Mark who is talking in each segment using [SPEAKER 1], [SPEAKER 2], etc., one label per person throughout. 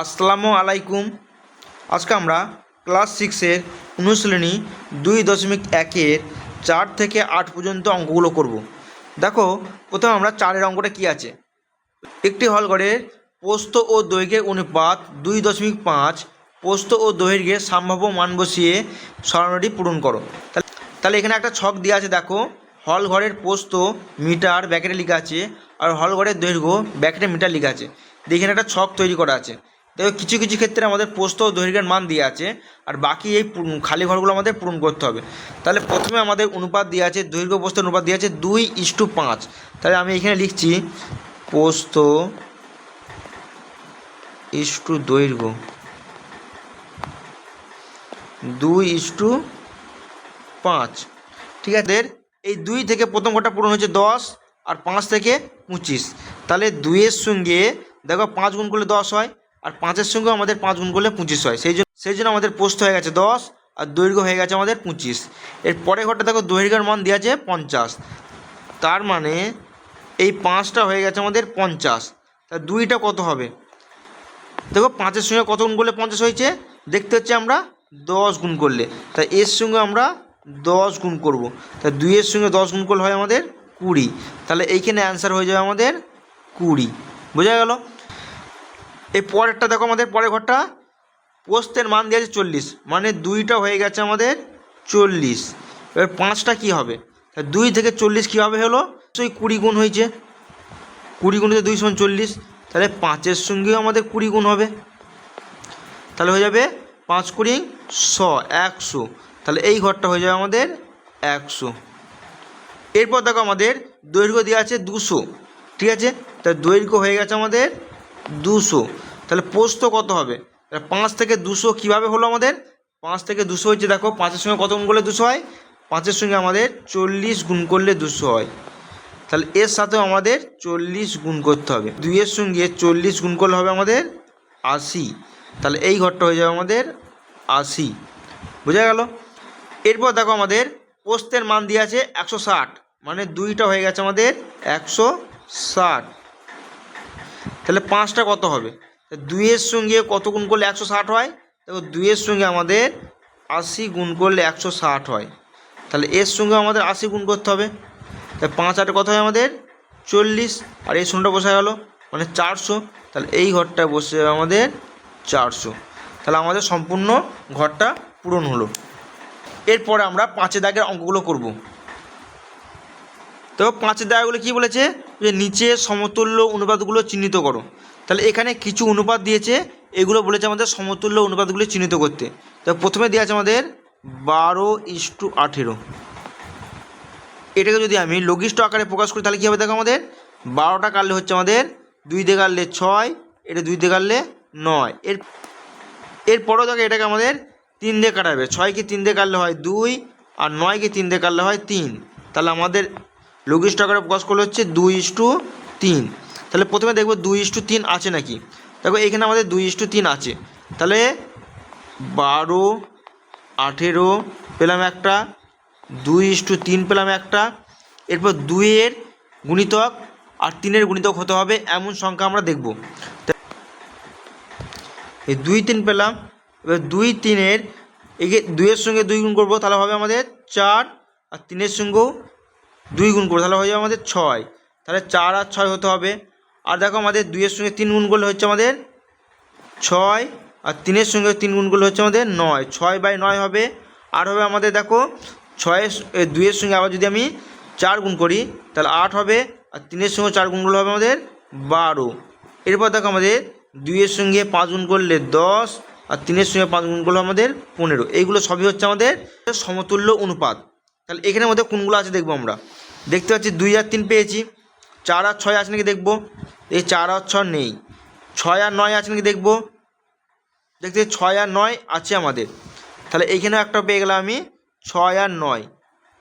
[SPEAKER 1] আসসালামু আলাইকুম। আজকে আমরা ক্লাস সিক্সের অনুশীলনী দুই দশমিক একের চার থেকে আট পর্যন্ত অঙ্কগুলো করব। দেখো, প্রথমে আমরা চারের অঙ্কটা কী আছে? একটি হলঘরের পোস্ত ও দৈর্ঘ্যের অনুপাত দুই দশমিক পাঁচ পোস্ত ও দৈর্ঘ্যের সম্ভাব্য মান বসিয়ে সরণটি পূরণ করো। তাহলে এখানে একটা ছক দেওয়া আছে, দেখো। হল ঘরের পোস্ত মিটার ব্যাকেটে লেখা আছে আর হল ঘরের দৈর্ঘ্য ব্যাকেটে মিটার লেখা আছে। এখানে একটা ছক তৈরি করা আছে। দেখো, কিছু কিছু ক্ষেত্রে আমাদের পোস্ত ও দৈর্ঘ্যের মান দিয়ে আছে, আর বাকি এই খালি ঘরগুলো আমাদের পূরণ করতে হবে। তাহলে প্রথমে আমাদের অনুপাত দিয়ে আছে, দৈর্ঘ্য পোস্ত অনুপাত দিয়ে আছে দুই ইস্টু পাঁচ। তাহলে আমি এখানে লিখছি, পোস্ত ইস্টু দৈর্ঘ্য। দুই ইস্টু পাঁচ। ঠিক আছে এই দুই থেকে প্রথম ঘরটা পূরণ হচ্ছে দশ, আর পাঁচ থেকে পঁচিশ। তাহলে দুইয়ের সঙ্গে, দেখো পাঁচ গুণ করলে দশ হয় আর পাঁচের সঙ্গে আমাদের পাঁচ গুণ করলে পঁচিশ হয়। সেই জন্য সেই জন্য আমাদের পোস্ত হয়ে গেছে দশ আর দৈর্ঘ্য হয়ে গেছে আমাদের পঁচিশ। এর পরের ঘরটা দেখো, দৈর্ঘ্যের মান দেওয়া আছে পঞ্চাশ। তার মানে এই পাঁচটা হয়ে গেছে আমাদের পঞ্চাশ। তা দুইটা কত হবে? দেখো, পাঁচের সঙ্গে কত গুণ করলে পঞ্চাশ হয়েছে? দেখতে হচ্ছে আমরা দশ গুণ করলে। তা এর সঙ্গে আমরা দশ গুণ করব। তা দুইয়ের সঙ্গে দশ গুণ করলে হয় আমাদের কুড়ি। তাহলে এইখানে অ্যান্সার হয়ে যাবে আমাদের কুড়ি। বোঝা গেল? এই পরেরটা দেখো আমাদের, পরের ঘরটা। পোস্তের মান দিয়েছে চল্লিশ মানে দুইটা হয়ে গেছে আমাদের চল্লিশ। এবার পাঁচটা কি হবে? দুই থেকে চল্লিশ কীভাবে হলো? সেই কুড়ি গুণ হয়েছে। কুড়ি গুণিতে দুই সমান চল্লিশ, তাহলে পাঁচের সঙ্গেও আমাদের কুড়ি গুণ হবে। তাহলে হয়ে যাবে পাঁচ কুড়ি শ, একশো। তাহলে এই ঘরটা হয়ে যাবে আমাদের একশো। এরপর দেখো আমাদের দৈর্ঘ্য দেওয়া আছে দুশো। ঠিক আছে? তা দৈর্ঘ্য হয়ে গেছে আমাদের দুশো। তাহলে পোস্ত কত হবে? পাঁচ থেকে দুশো কীভাবে হলো আমাদের? পাঁচ থেকে দুশো হচ্ছে দেখো, পাঁচের সঙ্গে কত গুণ করলে দুশো হয়? পাঁচের সঙ্গে আমাদের চল্লিশ গুণ করলে দুশো হয়। তাহলে এর সাথেও আমাদের চল্লিশ গুণ করতে হবে। দুইয়ের সঙ্গে চল্লিশ গুণ করলে হবে আমাদের আশি। তাহলে এই ঘরটা হয়ে যাবে আমাদের আশি। বোঝা গেল? এরপর দেখো আমাদের পোস্তের মান দিয়ে আছে একশো ষাট। মানে দুইটা হয়ে গেছে আমাদের একশো ষাট। তাহলে পাঁচটা কত হবে? দুইয়ের সঙ্গে কত গুণ করলে একশো ষাট হয়? দেখো, দুইয়ের সঙ্গে আমাদের আশি গুণ করলে একশো ষাট হয়। তাহলে এর সঙ্গে আমাদের আশি গুণ করতে হবে। তাই পাঁচ আটে কত হয় আমাদের? চল্লিশ। আর এই শূন্যটা বসে গেল মানে চারশো। তাহলে এই ঘরটা বসে যাবে আমাদের চারশো। তাহলে আমাদের সম্পূর্ণ ঘরটা পূরণ হলো। এরপরে আমরা পাঁচের দাগের অঙ্কগুলো করব। তো পাঁচের দাগগুলো কী বলেছে? যে নিচে সমতুল্য অনুপাতগুলো চিহ্নিত করো। তাহলে এখানে কিছু অনুপাত দিয়েছে, এগুলো বলেছে আমাদের সমতুল্য অনুপাতগুলি চিহ্নিত করতে। তো প্রথমে দেওয়া আছে আমাদের বারো ইস্টু আঠেরো। এটাকে যদি আমি লঘিষ্ঠ আকারে প্রকাশ করি, তাহলে কী হবে দেখো আমাদের? বারোটা কাটলে হচ্ছে আমাদের দুই দিয়ে কাটলে ছয়, এটা দুই দিয়ে কাটলে নয়। এর, এরপরও দেখো এটাকে আমাদের তিন দিয়ে কাটাবে। ছয়কে তিন দিয়ে কাটলে হয় দুই, আর নয়কে তিন দিয়ে কাটলে হয় তিন। তাহলে আমাদের লঘিষ্ঠ আকারে প্রকাশ করলে হচ্ছে দুই ইস্টু তিন। তাহলে প্রথমে দেখব দুই ইস্টু তিন আছে নাকি? দেখো, এখানে আমাদের দুই ইস্টু তিন আছে। তাহলে বারো, আঠেরো পেলাম একটা, দুই ইস্টু তিন পেলাম একটা। এরপর দুইয়ের গুণিতক আর তিনের গুণিতক হতে হবে, এমন সংখ্যা আমরা দেখব। এই দুই তিন পেলাম, এবার দুই তিনের এগে দুইয়ের সঙ্গে দুই গুণ করব, তাহলে হবে আমাদের চার, আর তিনের সঙ্গেও দুই গুণ করব তাহলে হয়ে যাবে আমাদের ছয়। তাহলে চার আর ছয় হতে হবে। আর দেখো আমাদের দুইয়ের সঙ্গে তিন গুণ করলে হচ্ছে আমাদের ছয়, আর তিনের সঙ্গে তিন গুণ করলে হচ্ছে আমাদের নয়। ছয় বাই নয় হবে, আর হবে আমাদের দেখো ছয়ের দুইয়ের সঙ্গে আবার যদি আমি চার গুণ করি, তাহলে আট হবে, আর তিনের সঙ্গে চার গুণ করলে হবে আমাদের বারো। এরপর দেখো আমাদের দুইয়ের সঙ্গে পাঁচ গুণ করলে দশ, আর তিনের সঙ্গে পাঁচ গুণ করলে আমাদের পনেরো। এইগুলো সবই হচ্ছে আমাদের সমতুল্য অনুপাত। তাহলে এখানের মধ্যে কোনগুলো আছে দেখব আমরা। দেখতে পাচ্ছি দুই আর তিন পেয়েছি। চার আর ছয় আছে নাকি দেখব? এই চার আর ছয় নেই। ছয় আর নয় আছে নাকি দেখব? দেখতে ছয় আর নয় আছে আমাদের। তাহলে এইখানেও একটা পেয়ে গেলাম আমি ছয় আর নয়।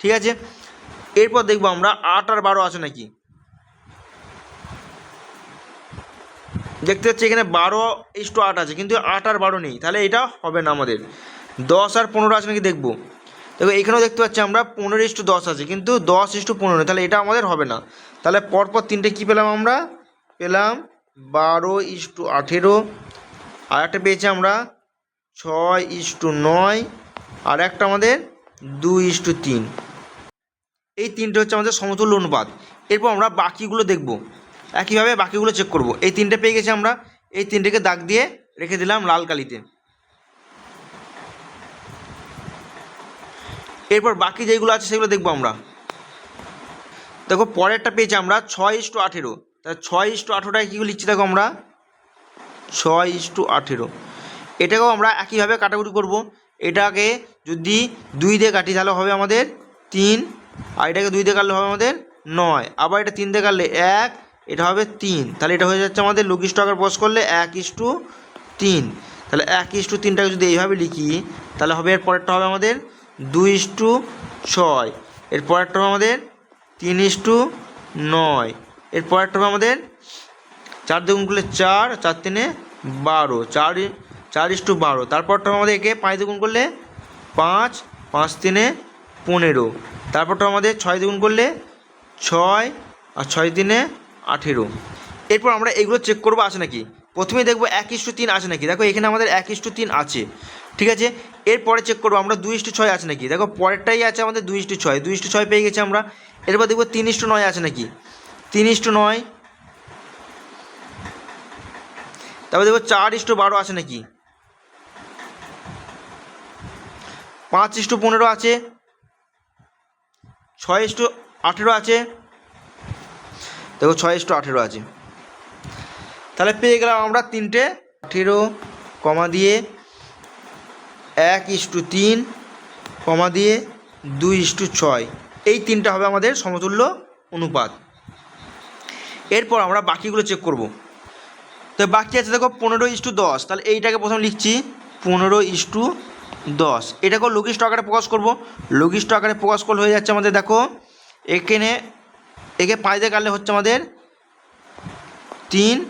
[SPEAKER 1] ঠিক আছে? এরপর দেখব আমরা আট আর বারো আছে নাকি? দেখতে পাচ্ছি এখানে বারো ইস্টু আট আছে, কিন্তু আট আর বারো নেই। তাহলে এটা হবে না আমাদের। দশ আর পনেরো আছে নাকি দেখব? দেখো, এখানেও দেখতে পাচ্ছি আমরা পনেরো ইস্টু দশ আছে, কিন্তু দশ ইস্টু পনেরো, তাহলে এটা আমাদের হবে না। তাহলে পরপর তিনটে কী পেলাম আমরা? পেলাম বারো ইস্টু আঠেরো, আর একটা পেয়েছি আমরা ছয় ইস্টু নয়, আর একটা আমাদের দুই ইস্টু তিন। এই তিনটে হচ্ছে আমাদের সমতুল্য অনুপাত। এরপর আমরা বাকিগুলো দেখব। একইভাবে বাকিগুলো চেক করব। এই তিনটে পেয়ে গেছি আমরা। এই তিনটেকে দাগ দিয়ে রেখে দিলাম লাল কালিতে। এরপর বাকি যেগুলো আছে সেগুলো দেখব আমরা। দেখো, পরেরটা পেয়েছি আমরা ছয় ইস্টু আঠেরো। তা ছয় ইস্টু আঠেরোটায় কী লিখছি দেখো আমরা? ছয় ইস্টু আঠেরো। এটাকেও আমরা একইভাবে কাটাকুটি করব। এটাকে যদি দুই দিয়ে কাটি তাহলে হবে আমাদের তিন, আর এটাকে দুই দিয়ে কাটলে হবে আমাদের নয়। আবার এটা তিন দিয়ে কাটলে এক, এটা হবে তিন। তাহলে এটা হয়ে যাচ্ছে আমাদের লঘিষ্ঠ আকার বস করলে এক ইস্টু তিন। তাহলে এক ইস্টু তিনটাকে যদি এইভাবে লিখি, তাহলে হবে এর পরেরটা হবে আমাদের দুই ইস্টু ছয়। এর পরেরটা হবে আমাদের তিন ইস্টু নয়। এর পরেরটা হবে আমাদের চার দুগুণ করলে চার চার তিনে বারো। চার চার ইস্টু বারো। তারপরটা আমাদের একে পাঁচ দুগুণ করলে পাঁচ পাঁচ তিনে পনেরো। তারপরটা আমাদের ছয় দুগুণ করলে ছয় আর ছয় তিনে আঠেরো। এরপর আমরা এগুলো চেক করব, আছে নাকি? প্রথমেই দেখব এক ইস্টু তিন আছে নাকি? দেখো, এখানে আমাদের এক ইস্টু তিন আছে। ঠিক আছে? এরপরে চেক করব, আমরা দুই ইস্টু ছয় আছে নাকি? দেখো, পরেরটাই আছে আমাদের দুই ইস্টু ছয়। দুই ইস্টু ছয় পেয়ে গেছি আমরা। এরপর দেখব তিন ইস্টু নয় আছে নাকি? তিন ইস্টু নয়। তারপর দেখব চার ইস্টু বারো আছে নাকি? পাঁচ ইস্টু পনেরো আছে। ছয় ইস্টু আঠেরো আছে। দেখো, ছয় ইস্টু আঠেরো আছে। তাহলে পেয়ে গেলাম আমরা তিনটে। আঠেরো, কমা দিয়ে এক ইস্টু তিন, কমা দিয়ে দুই ইস্টু ছয়। এই তিনটা হবে আমাদের সমতুল্য অনুপাত। এরপর আমরা বাকিগুলো চেক করব। তো বাকি আছে দেখো পনেরো ইস্টু দশ। তাহলে এইটাকে প্রথম লিখছি, পনেরো ইস্টু দশ। এটাকেও লঘিষ্ঠ আকারে প্রকাশ করব। লঘিষ্ঠ আকারে প্রকাশ করলে হয়ে যাচ্ছে আমাদের দেখো, এখানে, একে পাঁচ দিয়ে কাটলে হচ্ছে আমাদের তিন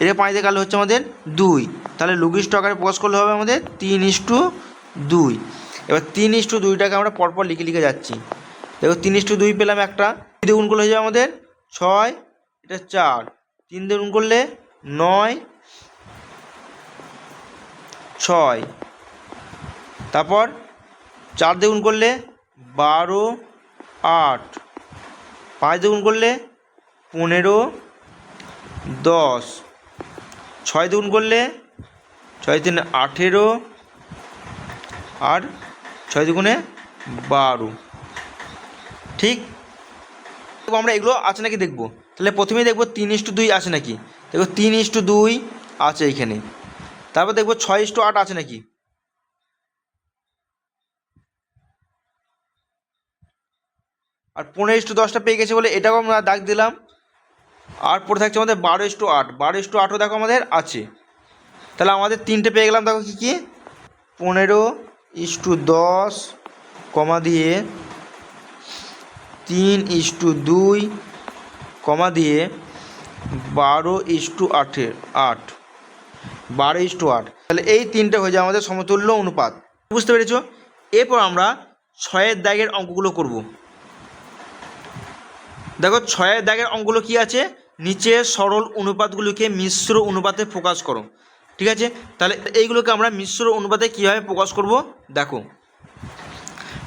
[SPEAKER 1] এটাকে পাঁচ দিয়ে কাটলে হচ্ছে আমাদের দুই। তাহলে লঘিষ্ঠ আকারে প্রকাশ করলে হবে আমাদের তিন ইস্টু দুই। এবার তিন ইস্টু দুইটাকে আমরা পরপর লিখে লিখে যাচ্ছি। দেখো তিন ইস্টু দুই পেলাম একটা। দুই দ্বিগুণ করলে হয়ে যাবে আমাদের ছয়, এটা চার। তিন দ্বিগুণ করলে নয়, ছয়। তারপর চার দ্বিগুণ করলে বারো, আট। পাঁচ দ্বিগুণ করলে পনেরো, দশ। ছয় দ্বিগুণ করলে ছয় তিন আঠেরো আর ছয় দুগুণে বারো। ঠিক? দেখব আমরা এগুলো আছে নাকি দেখব? তাহলে প্রথমেই দেখব তিন ইস্টু দুই আছে নাকি? দেখো তিন ইস্টু দুই আছে এইখানে তারপর দেখব ছয় ইস্টু আট আছে নাকি? আর পনেরো ইস্টু দশটা পেয়ে গেছে বলে এটাও আমরা দাগ দিলাম। আর পরে থাকছে আমাদের বারো ইস্টু আট। বারো ইস্টু আটও দেখো আমাদের আছে। তাহলে আমাদের তিনটে পেয়ে গেলাম, দেখো কী কী? পনেরো ইস্টু দশ, কমা দিয়ে তিন ইস্টু দুই, কমা দিয়ে বারো ইস টু আটের আট। বারো ইস টু আট। তাহলে এই তিনটে হয়ে যায় আমাদের সমতুল্য অনুপাত। বুঝতে পেরেছ? এরপর আমরা ছয়ের দাগের অঙ্কগুলো করব। দেখো, ছয়ের দাগের অঙ্কগুলো কি আছে? নিচে সরল অনুপাতগুলোকে মিশ্র অনুপাতে প্রকাশ করো। ঠিক আছে? তাহলে এইগুলোকে আমরা মিশ্র অনুপাতে কীভাবে প্রকাশ করব? দেখো।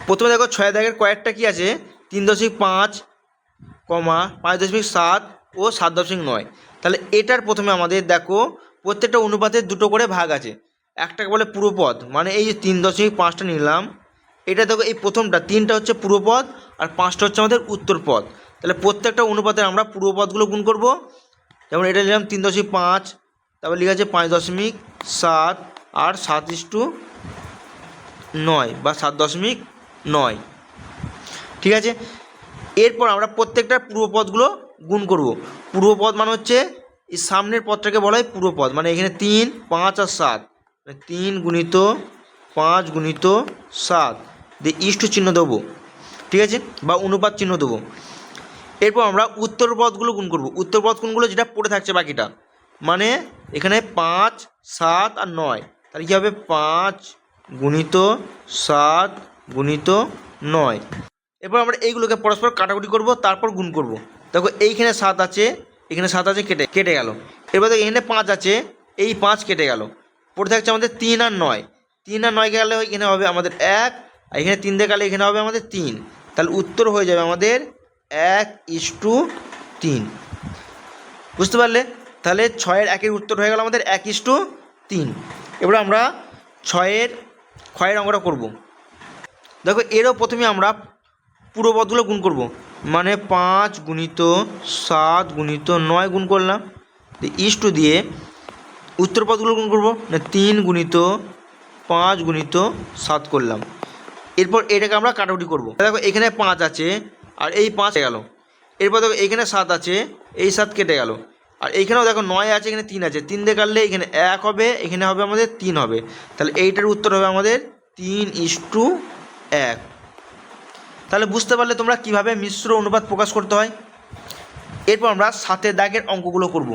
[SPEAKER 1] প্রথমে দেখো ছয় দাগের কয়েকটা কি আছে? তিন দশমিক পাঁচ, কমা পাঁচ দশমিক সাত ও সাত দশমিক নয়। তাহলে এটার প্রথমে আমাদের দেখো প্রত্যেকটা অনুপাতের দুটো করে ভাগ আছে। একটাকে বলে পুরোপদ মানে এই যে তিন দশমিক পাঁচটা নিলাম, এটা দেখো এই প্রথমটা, তিনটা হচ্ছে পূর্বপদ আর পাঁচটা হচ্ছে আমাদের উত্তরপদ তাহলে প্রত্যেকটা অনুপাতের আমরা পূর্বপদগুলো গুণ করব। যেমন এটা নিলাম তিন দশমিক পাঁচ তারপর লেখা আছে পাঁচ দশমিক সাত আর সাত ইস্টু নয় বা সাত দশমিক নয়। ঠিক আছে? এরপর আমরা প্রত্যেকটা পূর্বপদগুলো গুণ করব। পূর্বপদ মানে হচ্ছে এই সামনের পদটাকে বলা হয় পূর্বপদ মানে এখানে তিন, পাঁচ আর সাত। মানে তিন গুণিত পাঁচ গুণিত সাত। দিয়ে ইষ্ট চিহ্ন দেবো। ঠিক আছে? বা অনুপাত চিহ্ন দেবো। এরপর আমরা উত্তর পদগুলো গুণ করব। উত্তর পদ কোনগুলো? যেটা পড়ে থাকছে বাকিটা। মানে এখানে পাঁচ, সাত আর নয়। তাহলে কী হবে? পাঁচ গুণিত সাত গুণিত নয়। এরপর আমরা এইগুলোকে পরস্পর কাটাকুটি করব, তারপর গুণ করব। দেখো, এইখানে সাত আছে, এখানে সাত আছে, কেটে কেটে গেল। এরপর দেখো, এখানে পাঁচ আছে, এই পাঁচ কেটে গেল। পড়ে থাকছে আমাদের তিন আর নয়। তিন আর নয় গেলে এখানে হবে আমাদের এক, আর এখানে তিন গেলে এখানে হবে আমাদের তিন। তাহলে উত্তর হয়ে যাবে আমাদের এক ইস টু তিন। বুঝতে পারলে? তাহলে ছয়ের একের উত্তর হয়ে গেল আমাদের এক ইস টু তিন। এবার আমরা ছয়ের ক্ষয়ের অঙ্কটা করব। দেখো এরও প্রথমে আমরা পুরো পদগুলো গুণ করব। মানে পাঁচ গুণিত সাত গুণিত নয় গুণ করলাম। ইস টু দিয়ে উত্তর পদগুলো গুণ করব। না তিন গুণিত পাঁচ গুণিত সাত করলাম। এরপর এটাকে আমরা কাটাকুটি করব। দেখো এখানে পাঁচ আছে, আর এই পাঁচ গেল। এরপর দেখো এখানে সাত আছে, এই সাত কেটে গেল। আর এইখানেও দেখো নয় আছে, এখানে তিন আছে। তিন দিয়ে কাটলে এখানে এক হবে, এখানে হবে আমাদের তিন হবে। তাহলে এইটার উত্তর হবে আমাদের তিন ইস টু এক। তাহলে বুঝতে পারলে তোমরা কীভাবে মিশ্র অনুপাত প্রকাশ করতে হয়? এরপর আমরা সাতের দাগের অঙ্কগুলো করব।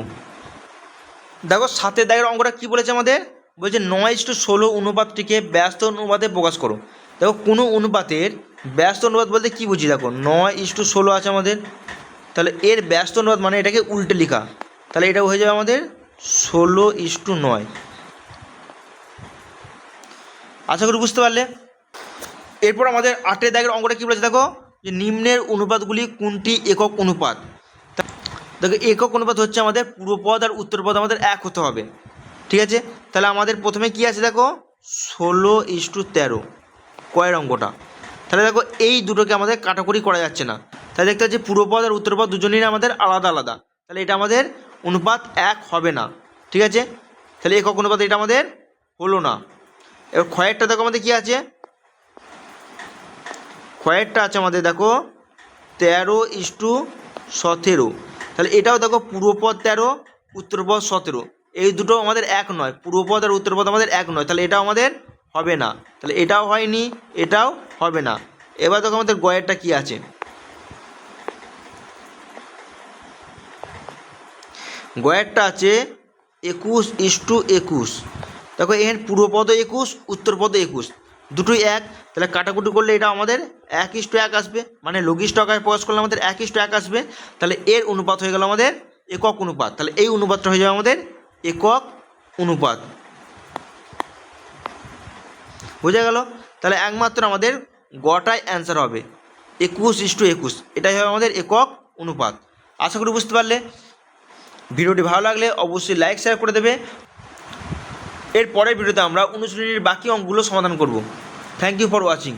[SPEAKER 1] দেখো সাতের দাগের অঙ্কটা কি বলেছে আমাদের? বলছে নয় ইস টু ষোলো অনুপাতটিকে ব্যস্ত অনুপাতে প্রকাশ করো। দেখো কোনো অনুপাতের ব্যস্ত অনুপাত বলতে কি বুঝি? দেখো নয় ইস টু ষোলো আছে আমাদের। তাহলে এর ব্যস্ত অনুপাত মানে এটাকে উল্টে লেখা। তাহলে এটা হয়ে যাবে আমাদের ষোলো ইস টু নয়। আশা করি বুঝতে পারলে? এরপর আমাদের আটের দাগের অঙ্কটা কী বলেছে দেখো? যে নিম্নের অনুপাতগুলি কোনটি একক অনুপাত? দেখো, একক অনুপাত হচ্ছে আমাদের পূর্বপদ আর উত্তরপদ আমাদের এক হতে হবে। ঠিক আছে? তাহলে আমাদের প্রথমে কি আছে দেখো? ষোলো ইস টু তেরো। কয়ের অঙ্কটা। তাহলে দেখো, এই দুটোকে আমাদের কাটাকুটি করা যাচ্ছে না। তাহলে দেখতে পাচ্ছি পূর্বপদ আর উত্তরপদ দুজনেরই আমাদের আলাদা আলাদা। তাহলে এটা আমাদের অনুপাত এক হবে না। ঠিক আছে? তাহলে একক অনুপাত এটা আমাদের হলো না। এবার ক্ষয়েরটা দেখো আমাদের কী আছে? ক্ষয়েরটা আছে আমাদের দেখো তেরো ইস টু সতেরো। তাহলে এটাও দেখো পূর্বপদ তেরো, উত্তরপদ সতেরো। এই দুটো আমাদের এক নয়। পূর্বপদ আর উত্তরপদ আমাদের এক নয়। তাহলে এটাও আমাদের হবে না। তাহলে এটাও হয়নি, এটাও হবে না। এবার দেখো আমাদের গয়েরটা কি আছে? গয়েরটা আছে একুশ ইস টু একুশ। দেখো, এখানে পূর্বপদ একুশ উত্তরপদ একুশ। দুটোই এক। তাহলে কাটাকুটি করলে এটা আমাদের এক ইস টু এক আসবে। মানে লঘিষ্ঠ আকারে প্রকাশ করলে আমাদের এক ইস টু এক আসবে। তাহলে এর অনুপাত হয়ে গেল আমাদের একক অনুপাত। তাহলে এই অনুপাতটা হয়ে যাবে আমাদের একক অনুপাত। বোঝা গেল? তাহলে একমাত্র আমাদের গটাই অ্যান্সার হবে। একুশ ইস্টু একুশ। এটাই হবে আমাদের একক অনুপাত। আশা করি বুঝতে পারলে। ভিডিওটি ভালো লাগলে অবশ্যই লাইক শেয়ার করে দেবে। এর পরের ভিডিওতে আমরা অনুশীলনীর বাকি অঙ্কগুলো সমাধান করব। Thank you for watching